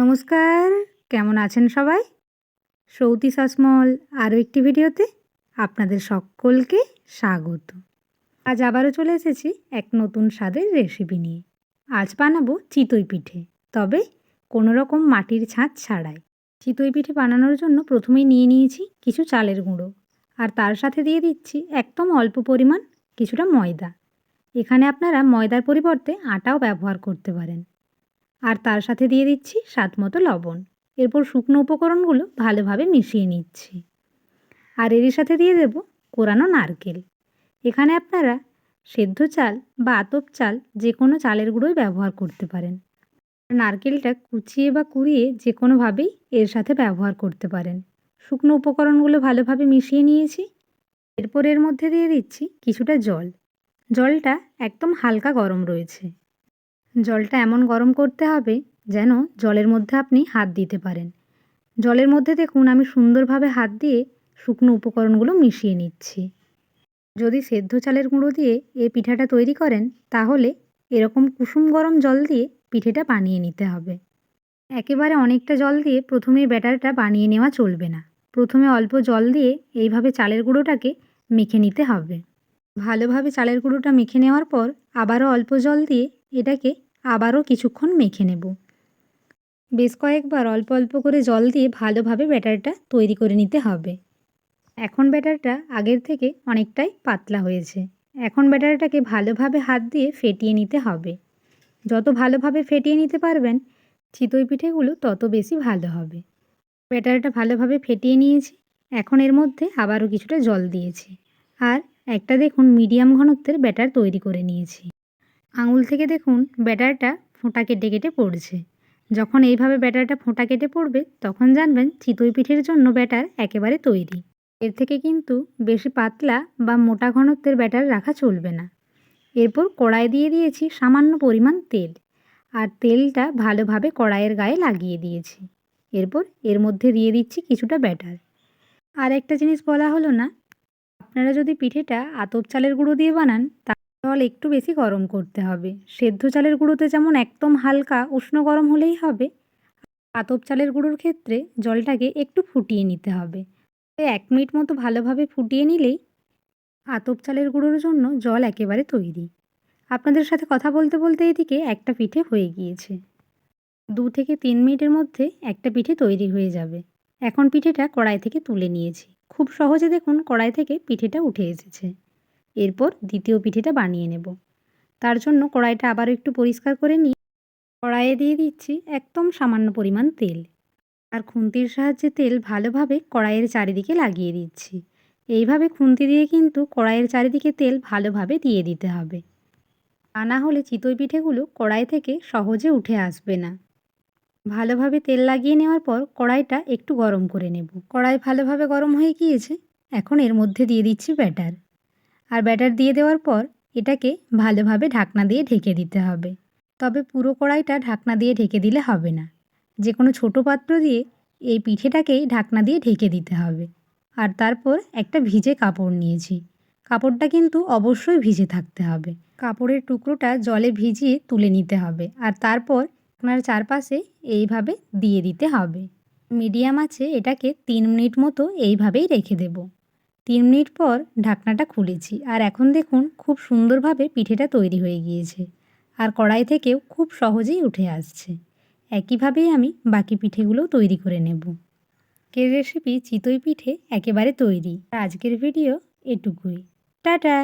নমস্কার, কেমন আছেন সবাই? সৌতি শাসমল আরও একটি ভিডিওতে আপনাদের সকলকে স্বাগত। আজ আবারও চলে এসেছি এক নতুন স্বাদের রেসিপি নিয়ে। আজ বানাবো চিতই পিঠে, তবে কোনো রকম মাটির ছাঁচ ছাড়াই। চিতই পিঠে বানানোর জন্য প্রথমেই নিয়ে নিয়েছি কিছু চালের গুঁড়ো আর তার সাথে দিয়ে দিচ্ছি একদম অল্প পরিমাণ কিছুটা ময়দা। এখানে আপনারা ময়দার পরিবর্তে আটাও ব্যবহার করতে পারেন। আর তার সাথে দিয়ে দিচ্ছি স্বাদ মতো লবণ। এরপর শুকনো উপকরণগুলো ভালোভাবে মিশিয়ে নিচ্ছি। আর এরই সাথে দিয়ে দেব কোরানো নারকেল। এখানে আপনারা সেদ্ধ চাল বা আতপ চাল যে কোনো চালের গুঁড়োই ব্যবহার করতে পারেন। নারকেলটা কুচিয়ে বা কুড়িয়ে যে কোনোভাবেই এর সাথে ব্যবহার করতে পারেন। শুকনো উপকরণগুলো ভালোভাবে মিশিয়ে নিয়েছি। এরপর এর মধ্যে দিয়ে দিচ্ছি কিছুটা জল। জলটা একদম হালকা গরম রয়েছে। জলটা এমন গরম করতে হবে যেন জলের মধ্যে আপনি হাত দিতে পারেন। জলের মধ্যে দেখুন, আমি সুন্দরভাবে হাত দিয়ে শুকনো উপকরণগুলো মিশিয়ে নিচ্ছি। যদি সেদ্ধ চালের গুঁড়ো দিয়ে এই পিঠাটা তৈরি করেন, তাহলে এরকম কুসুম গরম জল দিয়ে পিঠেটা বানিয়ে নিতে হবে। একেবারে অনেকটা জল দিয়ে প্রথমে ব্যাটারটা বানিয়ে নেওয়া চলবে না। প্রথমে অল্প জল দিয়ে এইভাবে চালের গুঁড়োটাকে মেখে নিতে হবে। ভালোভাবে চালের গুঁড়োটা মেখে নেওয়ার পর আবারও অল্প জল দিয়ে এটাকে আবারও কিছুক্ষণ মেখে নেব। বেশ কয়েকবার অল্প অল্প করে জল দিয়ে ভালোভাবে ব্যাটারটা তৈরি করে নিতে হবে। এখন ব্যাটারটা আগের থেকে অনেকটাই পাতলা হয়েছে। এখন ব্যাটারটাকে ভালোভাবে হাত দিয়ে ফেটিয়ে নিতে হবে। যত ভালোভাবে ফেটিয়ে নিতে পারবেন, চিতই পিঠেগুলো তত বেশি ভালো হবে। ব্যাটারটা ভালোভাবে ফেটিয়ে নিয়েছি, এখন এর মধ্যে আবারও কিছুটা জল দিয়েছি। আর একটা দেখুন, মিডিয়াম ঘনত্বের ব্যাটার তৈরি করে নিয়েছি। আঙুল থেকে দেখুন ব্যাটারটা ফোঁটা কেটে কেটে পড়ছে। যখন এইভাবে ব্যাটারটা ফোঁটা কেটে পড়বে, তখন জানবেন চিতই পিঠের জন্য ব্যাটার একেবারে তৈরি। এর থেকে কিন্তু বেশি পাতলা বা মোটা ঘনত্বের ব্যাটার রাখা চলবে না। এরপর কড়াই দিয়ে দিয়েছি সামান্য পরিমাণ তেল। আর তেলটা ভালোভাবে কড়াইয়ের গায়ে লাগিয়ে দিয়েছি। এরপর এর মধ্যে দিয়ে দিচ্ছি কিছুটা ব্যাটার। আর একটা জিনিস বলা হলো না, আপনারা যদি পিঠেটা আতপ চালের গুঁড়ো দিয়ে বানান জল একটু বেশি গরম করতে হবে। সেদ্ধ চালের গুঁড়োতে যেমন একদম হালকা উষ্ণ গরম হলেই হবে, আতপ চালের গুঁড়োর ক্ষেত্রে জলটাকে একটু ফুটিয়ে নিতে হবে। এক মিনিট মতো ভালোভাবে ফুটিয়ে নিলেই আতপ চালের গুঁড়োর জন্য জল একেবারে তৈরি। আপনাদের সাথে কথা বলতে বলতে এদিকে একটা পিঠে হয়ে গিয়েছে। দু থেকে তিন মিনিটের মধ্যে একটা পিঠে তৈরি হয়ে যাবে। এখন পিঠেটা কড়াই থেকে তুলে নিয়েছি। খুব সহজে দেখুন কড়াই থেকে পিঠেটা উঠে এসেছে। এরপর দ্বিতীয় পিঠেটা বানিয়ে নেব। তার জন্য কড়াইটা আবার একটু পরিষ্কার করে নিয়ে কড়াইয়ে দিয়ে দিচ্ছি একদম সামান্য পরিমাণ তেল। আর খুন্তির সাহায্যে তেল ভালোভাবে কড়াইয়ের চারিদিকে লাগিয়ে দিচ্ছি। এইভাবে খুন্তি দিয়ে কিন্তু কড়াইয়ের চারিদিকে তেল ভালোভাবে দিয়ে দিতে হবে। তা না হলে চিতই পিঠেগুলো কড়াই থেকে সহজে উঠে আসবে না। ভালোভাবে তেল লাগিয়ে নেওয়ার পর কড়াইটা একটু গরম করে নেব। কড়াই ভালোভাবে গরম হয়ে গিয়েছে, এখন এর মধ্যে দিয়ে দিচ্ছি ব্যাটার। আর ব্যাটার দিয়ে দেওয়ার পর এটাকে ভালোভাবে ঢাকনা দিয়ে ঢেকে দিতে হবে। তবে পুরো কড়াইটা ঢাকনা দিয়ে ঢেকে দিলে হবে না। যে কোনো ছোটো পাত্র দিয়ে এই পিঠেটাকেই ঢাকনা দিয়ে ঢেকে দিতে হবে। আর তারপর একটা ভিজে কাপড় নিয়েছি। কাপড়টা কিন্তু অবশ্যই ভিজে থাকতে হবে। কাপড়ের টুকরোটা জলে ভিজিয়ে তুলে নিতে হবে আর তারপর আপনার চারপাশে এইভাবে দিয়ে দিতে হবে। মিডিয়াম আছে এটাকে তিন মিনিট মতো এইভাবেই রেখে দেবো। তিন মিনিট পর ঢাকনাটা খুলেছি আর এখন দেখুন খুব সুন্দরভাবে পিঠেটা তৈরি হয়ে গিয়েছে। আর কড়াই থেকেও খুব সহজেই উঠে আসছে। একইভাবেই আমি বাকি পিঠেগুলো তৈরি করে নেব। কে রেসিপি চিতই পিঠে একেবারে তৈরি। আজকের ভিডিও এটুকুই। টাটা!